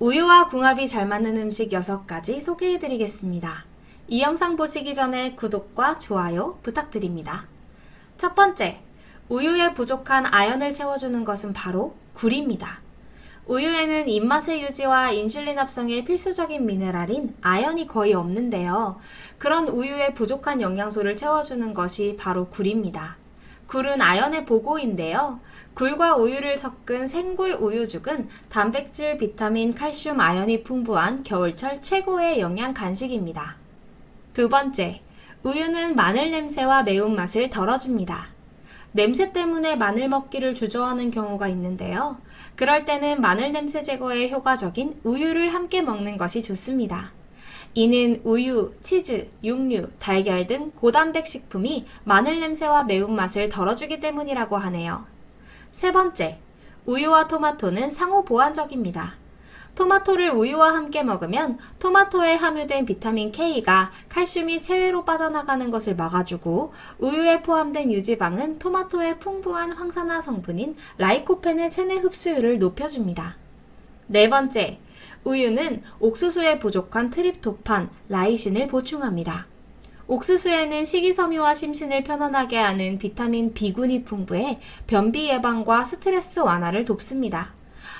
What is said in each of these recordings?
우유와 궁합이 잘 맞는 음식 6가지 소개해 드리겠습니다. 이 영상 보시기 전에 구독과 좋아요 부탁드립니다. 첫 번째, 우유에 부족한 아연을 채워주는 것은 바로 굴입니다. 우유에는 입맛의 유지와 인슐린 합성에 필수적인 미네랄인 아연이 거의 없는데요. 그런 우유에 부족한 영양소를 채워주는 것이 바로 굴입니다. 굴은 아연의 보고인데요. 굴과 우유를 섞은 생굴 우유죽은 단백질, 비타민, 칼슘, 아연이 풍부한 겨울철 최고의 영양 간식입니다. 두 번째, 우유는 마늘 냄새와 매운맛을 덜어줍니다. 냄새 때문에 마늘 먹기를 주저하는 경우가 있는데요. 그럴 때는 마늘 냄새 제거에 효과적인 우유를 함께 먹는 것이 좋습니다. 이는 우유, 치즈, 육류, 달걀 등 고단백 식품이 마늘 냄새와 매운맛을 덜어주기 때문이라고 하네요. 세 번째, 우유와 토마토는 상호 보완적입니다. 토마토를 우유와 함께 먹으면 토마토에 함유된 비타민 K가 칼슘이 체외로 빠져나가는 것을 막아주고 우유에 포함된 유지방은 토마토의 풍부한 황산화 성분인 라이코펜의 체내 흡수율을 높여줍니다. 네 번째, 우유는 옥수수에 부족한 트립토판, 라이신을 보충합니다. 옥수수에는 식이섬유와 심신을 편안하게 하는 비타민 B군이 풍부해 변비 예방과 스트레스 완화를 돕습니다.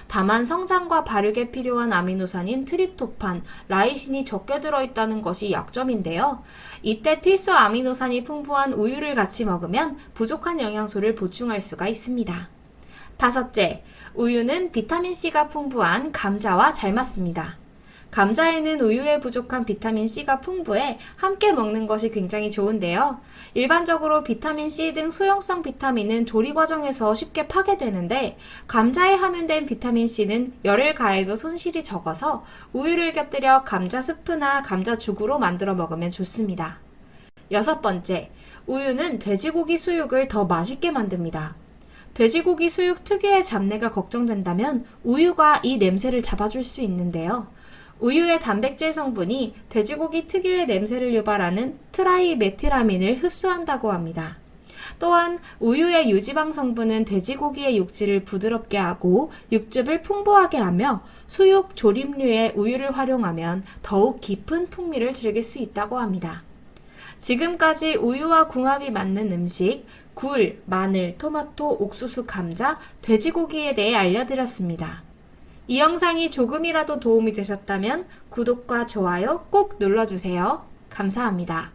다만 성장과 발육에 필요한 아미노산인 트립토판, 라이신이 적게 들어있다는 것이 약점인데요. 이때 필수 아미노산이 풍부한 우유를 같이 먹으면 부족한 영양소를 보충할 수가 있습니다. 다섯째, 우유는 비타민C가 풍부한 감자와 잘 맞습니다. 감자에는 우유에 부족한 비타민C가 풍부해 함께 먹는 것이 굉장히 좋은데요. 일반적으로 비타민C 등 소형성 비타민은 조리 과정에서 쉽게 파괴되는데 감자에 함유된 비타민C는 열을 가해도 손실이 적어서 우유를 곁들여 감자 스프나 감자 죽으로 만들어 먹으면 좋습니다. 여섯 번째, 우유는 돼지고기 수육을 더 맛있게 만듭니다. 돼지고기 수육 특유의 잡내가 걱정된다면 우유가 이 냄새를 잡아줄 수 있는데요. 우유의 단백질 성분이 돼지고기 특유의 냄새를 유발하는 트라이메티라민을 흡수한다고 합니다. 또한 우유의 유지방 성분은 돼지고기의 육질을 부드럽게 하고 육즙을 풍부하게 하며 수육, 조림류의 우유를 활용하면 더욱 깊은 풍미를 즐길 수 있다고 합니다. 지금까지 우유와 궁합이 맞는 음식, 굴, 마늘, 토마토, 옥수수, 감자, 돼지고기에 대해 알려드렸습니다. 이 영상이 조금이라도 도움이 되셨다면 구독과 좋아요 꼭 눌러주세요. 감사합니다.